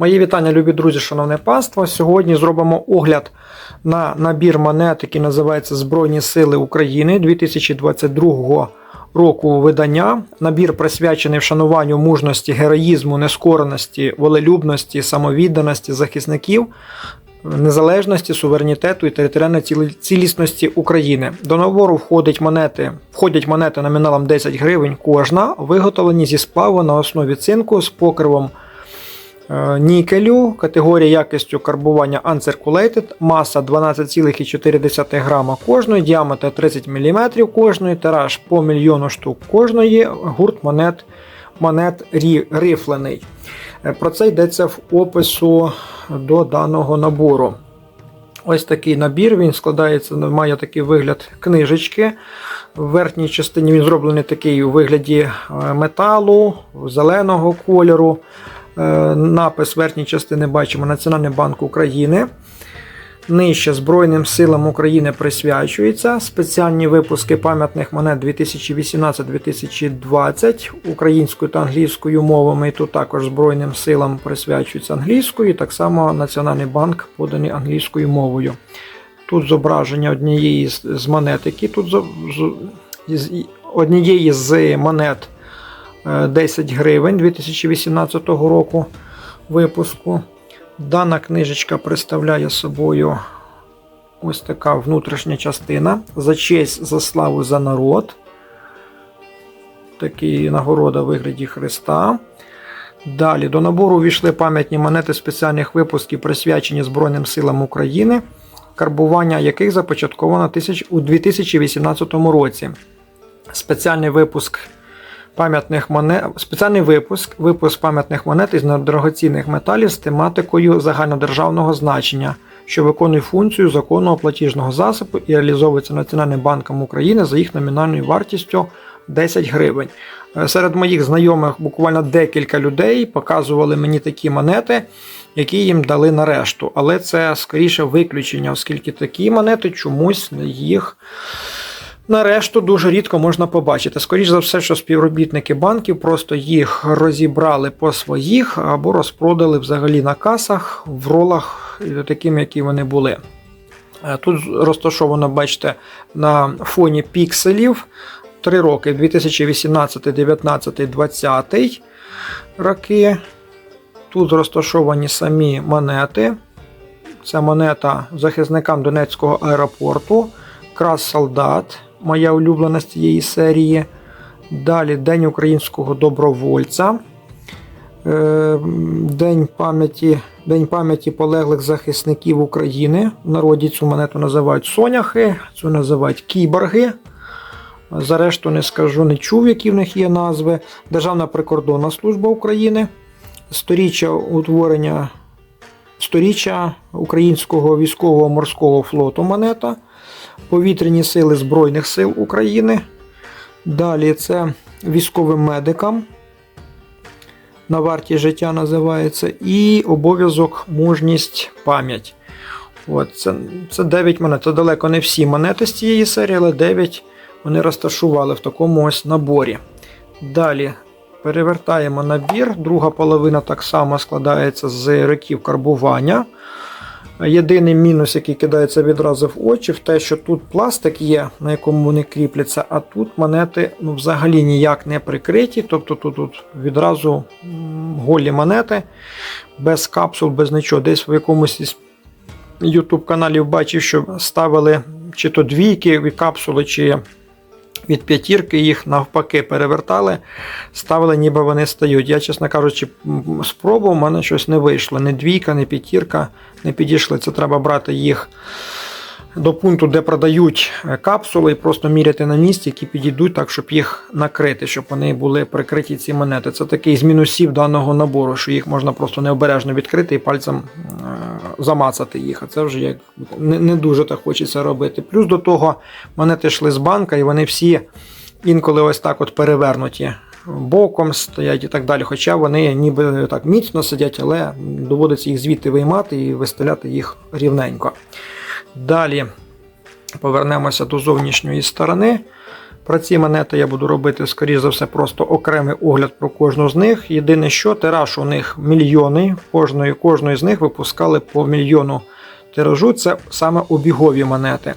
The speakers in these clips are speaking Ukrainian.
Мої вітання, любі друзі, шановне панство. Сьогодні зробимо огляд на набір монет, який називається Збройні Сили України 2022 року видання. Набір присвячений вшануванню мужності, героїзму, нескореності, волелюбності, самовідданості захисників. Незалежності, суверенітету і територіальної цілісності України. До набору входять монети, входять монети номіналом 10 гривень кожна, виготовлені зі сплаву на основі цинку з покривом нікелю, категорія якістю карбування Uncirculated, маса 12,4 грама кожної, діаметр 30 мм кожної, тираж по мільйону штук кожної, гурт монет, монет рифлений. Е, Про це йдеться в опису до даного набору. Ось такий набір. Він складається, має такий вигляд книжечки. В верхній частині він зроблений такий у вигляді е, металу, зеленого кольору. Е, Напис верхньої частини бачимо Національний банк України. Нижче Збройним силам України присвячується. Спеціальні випуски пам'ятних монет 2018-2020 українською та англійською мовами. І тут також Збройним силам присвячується англійською. Так само Національний банк поданий англійською мовою. Тут зображення однієї з монет, які тут однієї з монет 10 гривень 2018 року випуску. Дана книжечка представляє собою ось така внутрішня частина. За честь, за славу, за народ. Такі нагорода в вигляді Христа. Далі до набору увійшли пам'ятні монети спеціальних випусків, присвячені Збройним силам України, карбування яких започатковано у 2018 році. Спеціальний випуск пам'ятних монет, спеціальний випуск, випуск пам'ятних монет із дорогоцінних металів з тематикою загальнодержавного значення, що виконує функцію законного платіжного засобу і реалізовується Національним банком України за їх номінальною вартістю 10 гривень. Е, Серед моїх знайомих буквально декілька людей показували мені такі монети, які їм дали на решту. Але це скоріше виключення, оскільки такі монети чомусь їх Нарешту дуже рідко можна побачити. Скоріше за все, що співробітники банків просто їх розібрали по своїх або розпродали взагалі на касах в ролах е, такими, які вони були. Е, Тут розташовано, бачите, на фоні пікселів. Три роки 2018, 19, 20 роки. Тут розташовані самі монети. Це монета захисникам Донецького аеропорту. Крас Солдат, моя улюблена з цієї серії. Далі День українського добровольця. Е, День пам'яті, День пам'яті полеглих захисників України. В народі цю монету називають соняхи, цю називають кіборги. За решту не скажу, не чув, які в них є назви. Державна прикордонна служба України. Сторіччя утворення сторіччя Українського військового морського флоту монета. Повітряні сили Збройних сил України. Далі це військовим медикам. На варті життя називається. І обов'язок мужність пам'ять. От, це, це 9 монет. Це далеко не всі монети з цієї серії, але 9 вони розташували в такому ось наборі. Далі перевертаємо набір. Друга половина так само складається з років карбування. Єдиний мінус, який кидається відразу в очі, в те, що тут пластик є, на якому вони кріпляться, а тут монети ну, взагалі ніяк не прикриті. Тобто тут, тут відразу голі монети, без капсул, без нічого. Десь в якомусь із YouTube каналів бачив, що ставили чи то двійки капсули, чи від п'ятірки їх навпаки перевертали, ставили, ніби вони стають. Я, чесно кажучи, спробував, в мене щось не вийшло. Ні двійка, ні п'ятірка не підійшли. Це треба брати їх до пункту, де продають е, капсули, і просто міряти на місці, які підійдуть так, щоб їх накрити, щоб вони були прикриті ці монети. Це такий з мінусів даного набору, що їх можна просто необережно відкрити і пальцем е, замацати їх. А це вже як не, не дуже так хочеться робити. Плюс до того монети йшли з банка, і вони всі інколи ось так от перевернуті. Боком стоять і так далі. Хоча вони ніби так міцно сидять, але доводиться їх звідти виймати і виставляти їх рівненько. Далі повернемося до зовнішньої сторони. Про ці монети я буду робити, скоріш за все, просто окремий огляд про кожну з них. Єдине, що тираж у них мільйони. Кожної, кожної з них випускали по мільйону тиражу. Це саме обігові монети.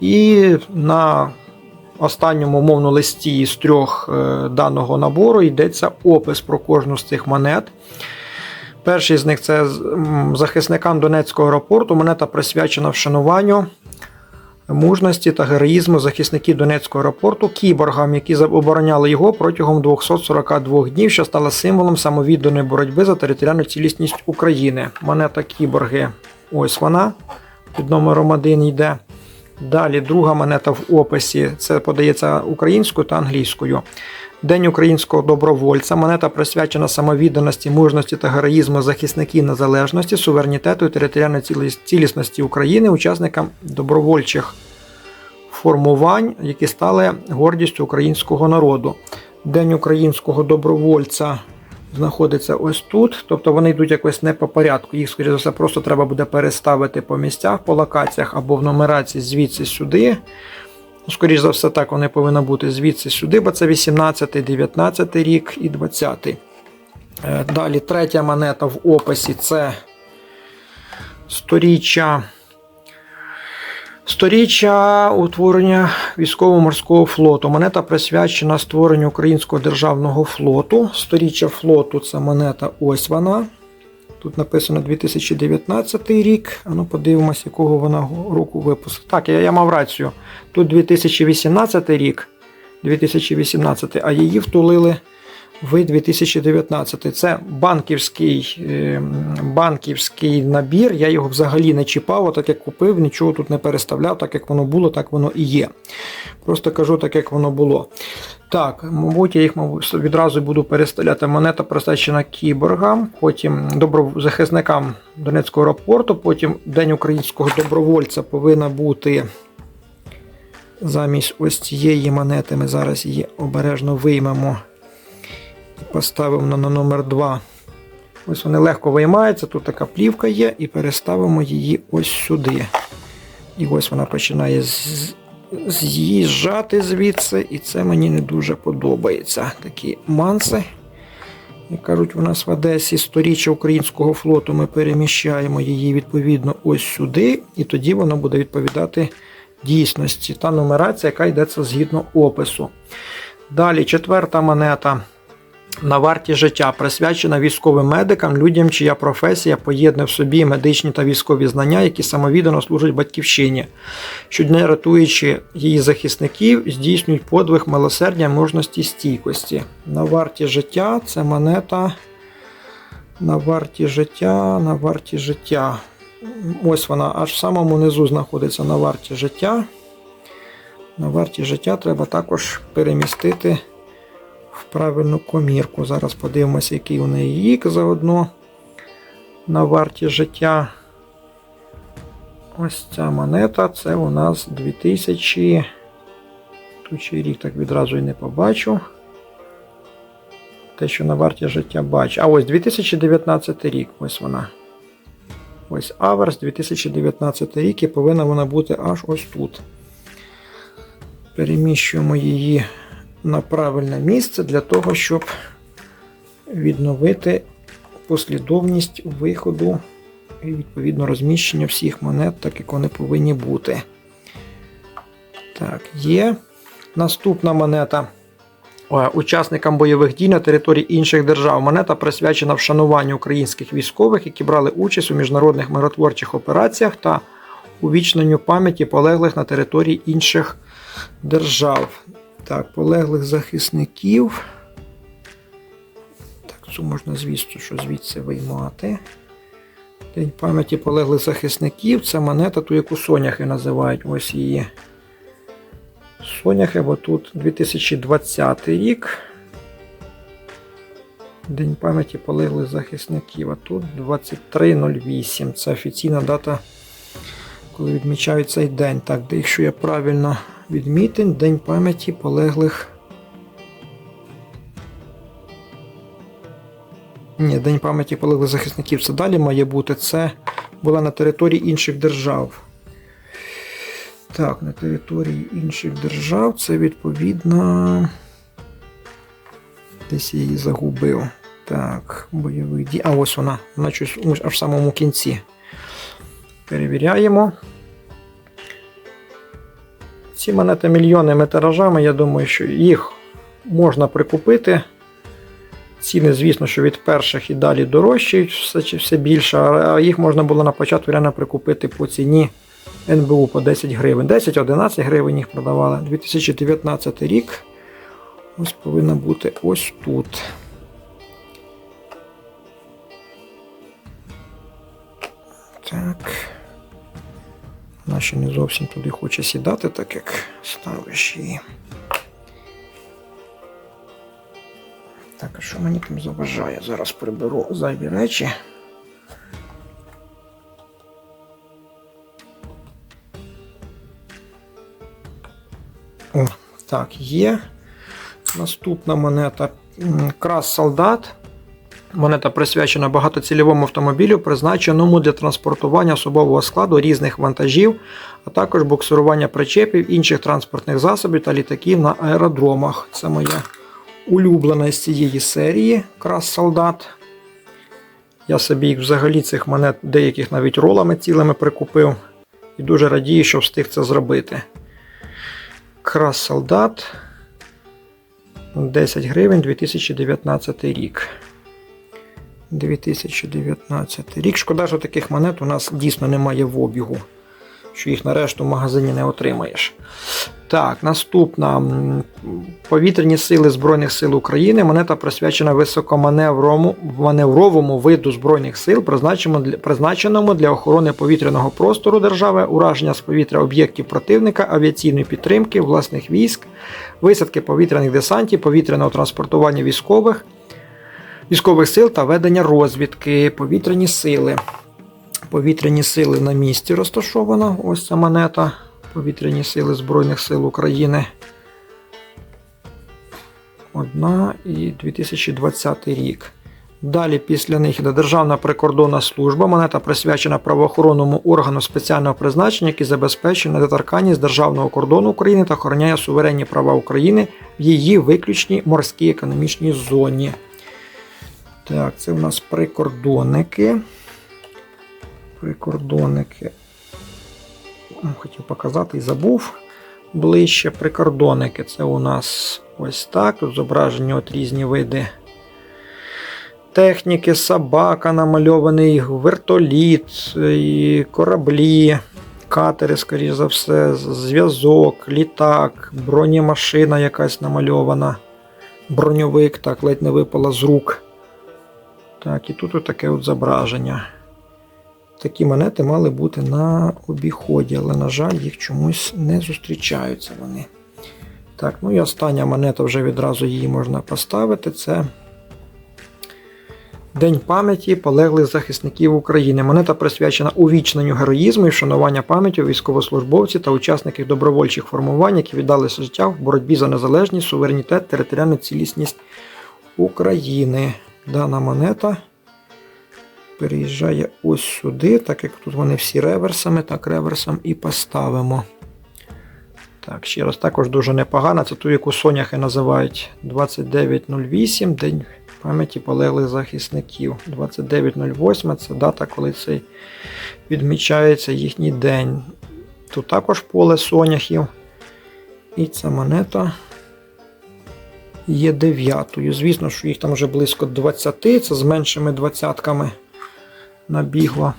І на останньому мовно листі з трьох е, даного набору йдеться опис про кожну з цих монет. Перший з них це захисникам Донецького аеропорту. Монета присвячена вшануванню мужності та героїзму захисників Донецького аеропорту кіборгам, які обороняли його протягом 242 днів, що стала символом самовідданої боротьби за територіальну цілісність України. Монета кіборги. Ось вона під номером 1 йде. Далі друга монета в описі. Це подається українською та англійською. День українського добровольця. Монета присвячена самовідданості, мужності та героїзму захисників незалежності, суверенітету і територіальної цілісності України, учасникам добровольчих формувань, які стали гордістю українського народу. День українського добровольця знаходиться ось тут. Тобто вони йдуть якось не по порядку. Їх, скоріше за все, просто треба буде переставити по місцях, по локаціях або в нумерації звідси сюди. Ну, Скоріше за все, так вони повинні бути звідси сюди, бо це 18, 19 рік і 20. Е, Далі третя монета в описі це сторіччя. Сторіччя утворення військово-морського флоту. Монета присвячена створенню українського державного флоту. Сторіччя флоту це монета ось вона. Тут написано 2019 рік. А ну подивимось, якого вона року випуску. Так, я, я мав рацію. Тут 2018 рік, 2018, а її втулили в 2019. Це банківський, е, банківський набір. Я його взагалі не чіпав, так як купив, нічого тут не переставляв, так як воно було, так воно і є. Просто кажу так, як воно було. Так, мабуть, я їх мабуть, відразу буду переставляти. Монета присвячена кіборгам, потім доброзахисникам Донецького аеропорту, потім День українського добровольця повинна бути замість ось цієї монети. Ми зараз її обережно виймемо і поставимо на, на номер 2. Ось вони легко виймаються, тут така плівка є, і переставимо її ось сюди. І ось вона починає з- з'їжджати звідси, і це мені не дуже подобається. Такі манси. Як кажуть, у нас в Одесі сторіччя українського флоту ми переміщаємо її відповідно ось сюди, і тоді воно буде відповідати дійсності. Та нумерація, яка йдеться згідно опису. Далі, четверта монета. На варті життя присвячена військовим медикам, людям, чия професія поєднує в собі медичні та військові знання, які самовіддано служать батьківщині, щодня рятуючи її захисників, здійснюють подвиг милосердя, мужності, стійкості. На варті життя це монета. На варті життя, на варті життя. Ось вона аж в самому низу знаходиться на варті життя. На варті життя треба також перемістити в правильну комірку. Зараз подивимося, який у неї рік заодно на варті життя. Ось ця монета, це у нас 2000. Тут ще рік так відразу і не побачу. Те, що на варті життя бачу. А ось 2019 рік. Ось вона. Ось Аверс 2019 рік і повинна вона бути аж ось тут. Переміщуємо її на правильне місце для того, щоб відновити послідовність виходу і відповідно розміщення всіх монет, так як вони повинні бути. Так, є. Наступна монета. Е, Учасникам бойових дій на території інших держав. Монета присвячена вшануванню українських військових, які брали участь у міжнародних миротворчих операціях та увічненню пам'яті полеглих на території інших держав. Так, полеглих захисників. Так, цю можна, звісно, що звідси виймати. День пам'яті полеглих захисників. Це монета, ту, яку соняхи називають. Ось її. Соняхи, бо тут 2020 рік. День пам'яті полеглих захисників. А тут 23.08. Це офіційна дата, коли відмічають цей день. Так, де якщо я правильно відмітив, День пам'яті полеглих. Ні, День пам'яті полеглих захисників це далі має бути. Це була на території інших держав. Так, на території інших держав це відповідно. Десь я її загубив. Так, бойовий дій. А ось вона. Вона аж в самому кінці. Перевіряємо. Ці монети мільйонними тиражами, я думаю, що їх можна прикупити. Ціни, звісно, що від перших і далі дорожчають все, все більше, а їх можна було на початку реально прикупити по ціні НБУ по 10 гривень. 10-11 гривень їх продавали. 2019 рік. Ось повинна бути ось тут. Так. Вона ще не зовсім туди хоче сідати, так як ставиш її. Так, а що мені там заважає? Зараз приберу зайві речі. О, так, є. Наступна монета Крас Солдат. Монета присвячена багатоцільовому автомобілю, призначеному для транспортування особового складу різних вантажів, а також буксирування причепів, інших транспортних засобів та літаків на аеродромах. Це моя улюблена з цієї серії Крас Солдат. Я собі їх взагалі цих монет деяких навіть ролами цілими прикупив. І дуже радію, що встиг це зробити. Крас Солдат. 10 гривень 2019 рік. 2019 рік. Шкода, що таких монет у нас дійсно немає в обігу. Що їх нарешті в магазині не отримаєш. Так, наступна повітряні сили Збройних сил України. Монета присвячена високоманевровому маневровому виду Збройних сил, призначеному для охорони повітряного простору держави, ураження з повітря об'єктів противника, авіаційної підтримки, власних військ, висадки повітряних десантів, повітряного транспортування військових, військових сил та ведення розвідки, повітряні сили. Повітряні сили на місці розташована. Ось ця монета. Повітряні сили Збройних сил України. Одна і 2020 рік. Далі після них йде Державна прикордонна служба. Монета присвячена правоохоронному органу спеціального призначення, який забезпечує недоторканність державного кордону України та охороняє суверенні права України в її виключній морській економічній зоні. Так, це у нас прикордонники. Прикордонники. Хотів показати і забув. Ближче прикордонники. Це у нас ось так. Зображені от різні види техніки, собака намальований, вертоліт, і кораблі, катери, скоріш за все, зв'язок, літак, бронемашина якась намальована. Броньовик, так, ледь не випала з рук. Так, і тут от таке от зображення. Такі монети мали бути на обіході, але, на жаль, їх чомусь не зустрічаються вони. Так, ну і остання монета, вже відразу її можна поставити. Це День пам'яті полеглих захисників України. Монета присвячена увічненню героїзму і вшанування пам'яті військовослужбовців та учасників добровольчих формувань, які віддали життя в боротьбі за незалежність, суверенітет, територіальну цілісність України. Дана монета переїжджає ось сюди, так як тут вони всі реверсами, так реверсом і поставимо. Так, ще раз також дуже непогано. Це ту, яку соняхи називають 2908, день пам'яті полеглих захисників. 2908 це дата, коли цей відмічається їхній день. Тут також поле соняхів. І ця монета є дев'ятою. Звісно, що їх там вже близько 20, це з меншими двадцятками набігло.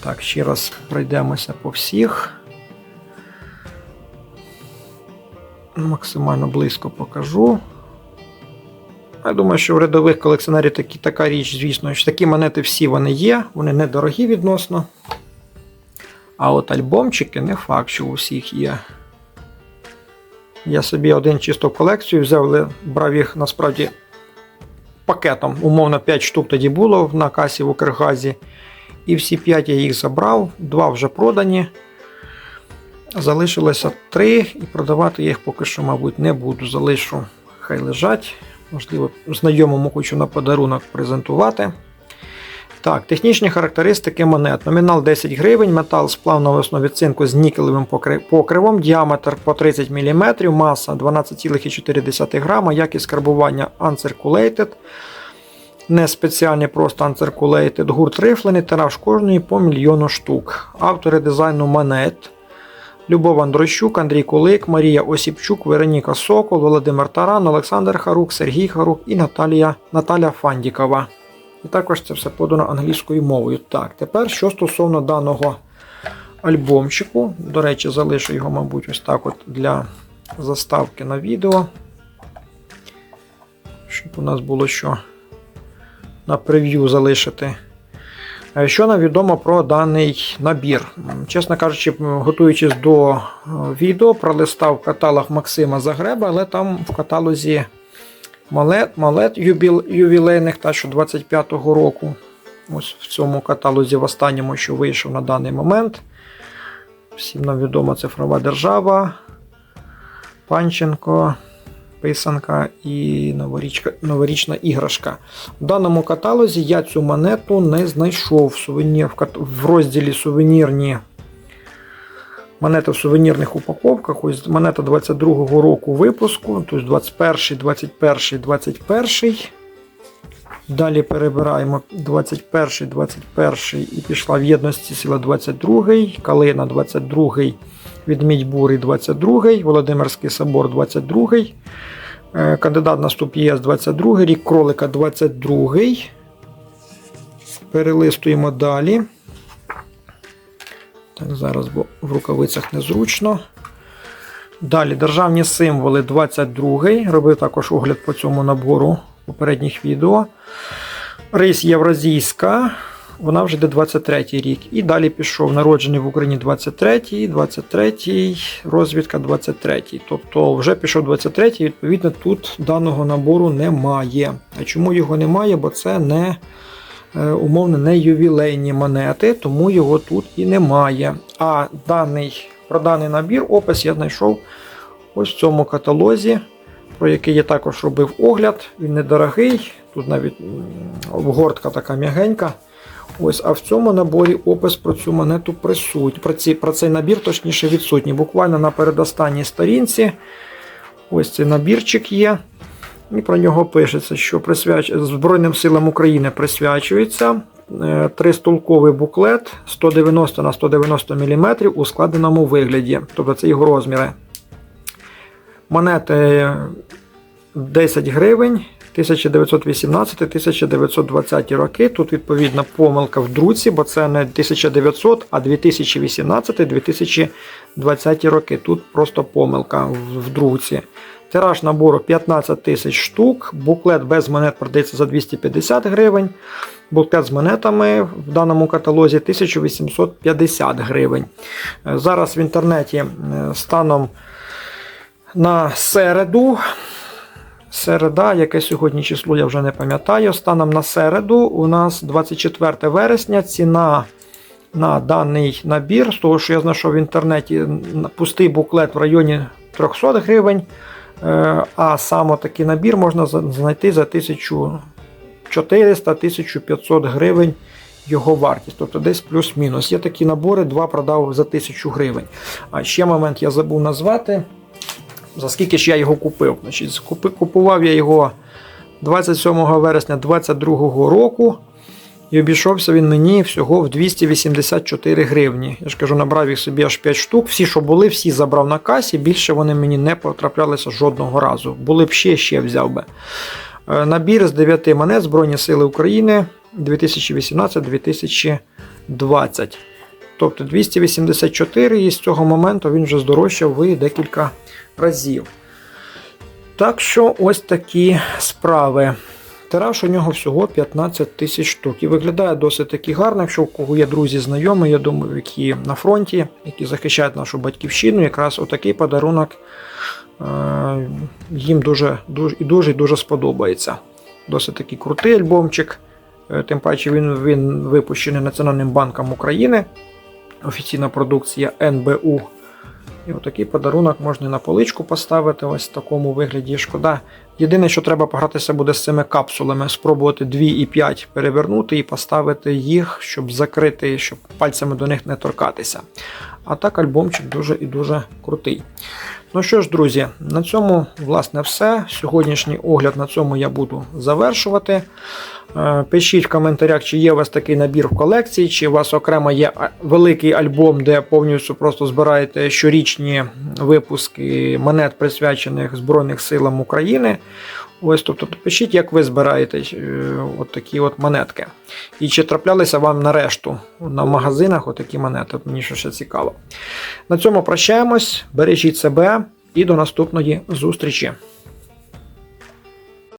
Так, ще раз пройдемося по всіх. Максимально близько покажу. Я думаю, що в рядових колекціонерів такі, така річ, звісно, що такі монети всі вони є, вони недорогі відносно. А от альбомчики не факт, що у всіх є. Я собі один чисто колекцію взяв, але брав їх насправді пакетом. Умовно 5 штук тоді було на касі в Укргазі. І всі 5 я їх забрав, 2 вже продані. Залишилося 3 і продавати їх поки що, мабуть, не буду. Залишу, хай лежать. Можливо, знайомому хочу на подарунок презентувати. Так, технічні характеристики монет. Номінал 10 гривень, метал сплав на основі цинку з нікелевим покривом, діаметр по 30 мм, маса 12,4 грама, якість карбування uncirculated, не спеціальний, просто uncirculated, гурт рифлений, тираж кожної по мільйону штук. Автори дизайну монет. Любов Андрощук, Андрій Кулик, Марія Осіпчук, Вероніка Сокол, Володимир Таран, Олександр Харук, Сергій Харук і Наталія, Наталя Фандікова. І також це все подано англійською мовою. Так, тепер що стосовно даного альбомчику. До речі, залишу його, мабуть, ось так от для заставки на відео. Щоб у нас було що на прев'ю залишити. Е, Що нам відомо про даний набір? Чесно кажучи, готуючись до е, відео, пролистав каталог Максима Загреба, але там в каталозі малет, малет юбіл, ювілейних та що 25-го року. Ось в цьому каталозі, в останньому, що вийшов на даний момент. Всім нам відома цифрова держава, Панченко, писанка і новорічка, новорічна іграшка. В даному каталозі я цю монету не знайшов. Сувенір, в, розділі сувенірні монети в сувенірних упаковках. Ось монета 22-го року випуску, тобто 21, 21, 21. Далі перебираємо 21, 21 і пішла в єдності сила 22, Калина 22, Відмідь Бурий 22, Володимирський собор 22, е, кандидат на ступ ЄС 22, рік кролика 22. Перелистуємо далі. Зараз, бо в рукавицях незручно. Далі державні символи 22. Робив також огляд по цьому набору попередніх відео. Рейс Євразійська, вона вже йде 23 рік. І далі пішов народжений в Україні 23, 23, розвідка 23. Тобто вже пішов 23, відповідно, тут даного набору немає. А чому його немає? Бо це не умовно не ювілейні монети, тому його тут і немає. А даний, про даний набір опис я знайшов ось в цьому каталозі, про який я також робив огляд. Він недорогий, тут навіть обгортка така м'ягенька. Ось, а в цьому наборі опис про цю монету присутній. Про, про цей набір, точніше, відсутній. Буквально на передостанній сторінці. Ось цей набірчик є. І про нього пишеться, що присвяч... Збройним силам України присвячується е, тристолковий буклет 190 на 190 мм у складеному вигляді. Тобто це його розміри. Монети 10 гривень 1918-1920 роки. Тут відповідна помилка в друці, бо це не 1900, а 2018-2020 роки. Тут просто помилка в друці. Тираж набору 15 тисяч штук. Буклет без монет продається за 250 гривень. Буклет з монетами в даному каталозі 1850 гривень. Зараз в інтернеті станом на середу. Середа, яке сьогодні число, я вже не пам'ятаю. Станом на середу у нас 24 вересня. Ціна на даний набір, з того, що я знайшов в інтернеті, пустий буклет в районі 300 гривень. Е, А саме такий набір можна знайти за 1400-1500 гривень його вартість, тобто десь плюс-мінус. Є такі набори, два продав за 1000 гривень. А ще момент я забув назвати. За скільки ж я його купив? Значить, купував я його 27 вересня 2022 року. І обійшовся він мені всього в 284 гривні. Я ж кажу, набрав їх собі аж 5 штук. Всі, що були, всі забрав на касі. Більше вони мені не потраплялися жодного разу. Були б ще, ще взяв би. Е, Набір з 9 монет Збройні Сили України 2018-2020. Тобто 284, і з цього моменту він вже здорожчав в декілька разів. Так що ось такі справи. Тираж у нього всього 15 тисяч штук. І виглядає досить таки гарно. Якщо у кого є друзі знайомі, я думаю, які на фронті, які захищають нашу батьківщину, якраз отакий подарунок е, їм дуже, дуже і дуже дуже сподобається. Досить такий крутий альбомчик. Е, Тим паче він, він випущений Національним банком України. Офіційна продукція НБУ. І отакий подарунок можна на поличку поставити ось в такому вигляді. Шкода, Єдине, що треба погратися буде з цими капсулами, спробувати 2 і 5 перевернути і поставити їх, щоб закрити, щоб пальцями до них не торкатися. А так альбомчик дуже і дуже крутий. Ну що ж, друзі, на цьому власне все. Сьогоднішній огляд на цьому я буду завершувати. Е, Пишіть в коментарях, чи є у вас такий набір в колекції, чи у вас окремо є великий альбом, де повністю просто збираєте щорічні випуски монет, присвячених Збройних силам України. Ось, тобто, пишіть, як ви збираєте е, от такі от монетки. І чи траплялися вам на решту на магазинах отакі монети? Мені ще цікаво. На цьому прощаємось, бережіть себе і до наступної зустрічі.